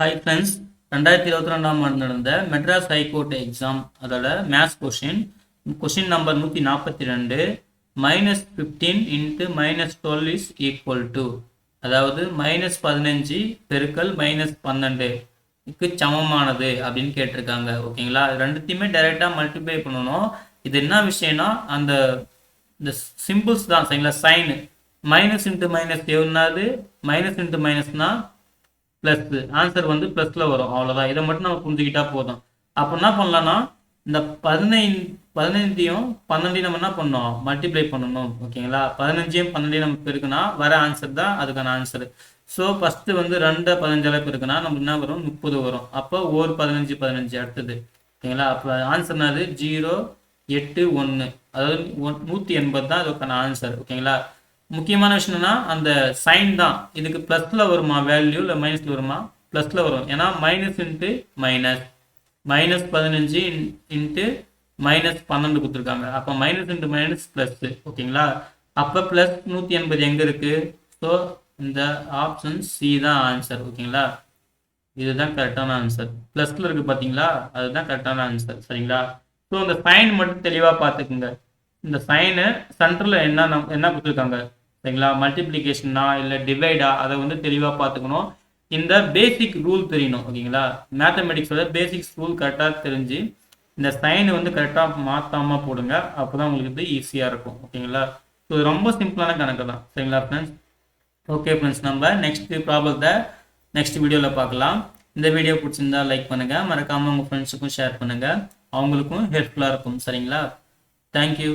Hi friends ரெண்டாயிரத்தி இருபத்தி ரெண்டாம் ஆண்டு நடந்த மெட்ராஸ் ஹைகோர்ட் எக்ஸாம் அதோட மேத்ஸ் கொஷின் கொஷின் நம்பர் நூற்றி நாற்பத்தி ரெண்டு minus fifteen into minus twelve is equal to அதாவது மைனஸ் பதினஞ்சு பெருக்கல் மைனஸ் பன்னெண்டுக்கு சமமானது அப்படின்னு கேட்டிருக்காங்க ஓகேங்களா ரெண்டுத்தையுமே டைரெக்டாக மல்டிப்ளை பண்ணணும். இது என்ன விஷயம்னா அந்த இந்த சிம்பிள்ஸ் தான் சரிங்களா? சைனு மைனஸ் இன்ட்டு மைனஸ் எவ்வளோனாது மைனஸ் இன்ட்டு மைனஸ்னால் ப்ளஸ் ஆன்சர் வந்து ப்ளஸில் வரும். அவ்வளோதான் இதை மட்டும் நம்ம புரிஞ்சுக்கிட்டா போதும். அப்போ என்ன பண்ணலாம்னா இந்த பதினைந்து பதினைந்தையும் பன்னெண்டையும் நம்ம என்ன பண்ணோம் மல்டிப்ளை பண்ணணும். ஓகேங்களா? பதினஞ்சையும் பன்னெண்டையும் நம்ம பெருக்குனா வர ஆன்சர் தான் அதுக்கான ஆன்சர் ஸோ ஃபஸ்ட்டு வந்து ரெண்டு பதினஞ்சால பெருக்குனா நமக்கு என்ன வரும்? முப்பது வரும். அப்போ ஒரு பதினஞ்சு பதினஞ்சு. அடுத்தது. ஓகேங்களா? அப்போ ஆன்சர் என்னது? ஜீரோ எட்டு ஒன்று அதாவது ஒன் நூற்றி எண்பது தான் அதுக்கான ஆன்சர் ஓகேங்களா? முக்கியமான விஷயம் என்னன்னா அந்த சைன் தான். இதுக்கு ப்ளஸில் வருமா வேல்யூ இல்லை மைனஸில் வருமா? ப்ளஸில் வரும். ஏன்னா மைனஸ் இன்ட்டு மைனஸ் மைனஸ் பதினஞ்சு இன்ட்டு மைனஸ் பன்னெண்டு கொடுத்துருக்காங்க. அப்போ மைனஸ் இன்ட்டு மைனஸ் ப்ளஸ் ஓகேங்களா? அப்போ ப்ளஸ் நூற்றி எண்பது எங்கே இருக்குது ஸோ இந்த ஆப்ஷன் சி தான் ஆன்சர் ஓகேங்களா? இதுதான் கரெக்டான ஆன்சர் ப்ளஸில் இருக்குது பார்த்தீங்களா அதுதான் கரெக்டான ஆன்சர் சரிங்களா? ஸோ இந்த சைன் மட்டும் தெளிவாக பார்த்துக்குங்க இந்த சைனு சென்டரில் என்ன என்ன கொடுத்துருக்காங்க? சரிங்களா? மல்டிப்ளிகேஷனா இல்லை டிவைடா அதை வந்து தெளிவாக பார்த்துக்கணும். இந்த பேசிக் ரூல் தெரியணும் ஓகேங்களா? மேத்தமெட்டிக்ஸோட பேசிக்ஸ் ரூல் கரெக்டாக தெரிஞ்சு இந்த சைனை வந்து கரெக்டாக மாற்றாமல் போடுங்க அப்போ தான் உங்களுக்கு இது ஈஸியாக இருக்கும் ஓகேங்களா? ஸோ இது ரொம்ப சிம்பிளான கணக்கு தான் சரிங்களா ஃப்ரெண்ட்ஸ் ஓகே ஃப்ரெண்ட்ஸ் நம்ம நெக்ஸ்ட் ப்ராப்ளத்தை நெக்ஸ்ட் வீடியோவில் பார்க்கலாம். இந்த வீடியோ பிடிச்சிருந்தா லைக் பண்ணுங்கள் மறக்காமல் உங்கள் ஃப்ரெண்ட்ஸுக்கும் ஷேர் பண்ணுங்கள் அவங்களுக்கும் ஹெல்ப்ஃபுல்லாக இருக்கும் சரிங்களா? தேங்க்யூ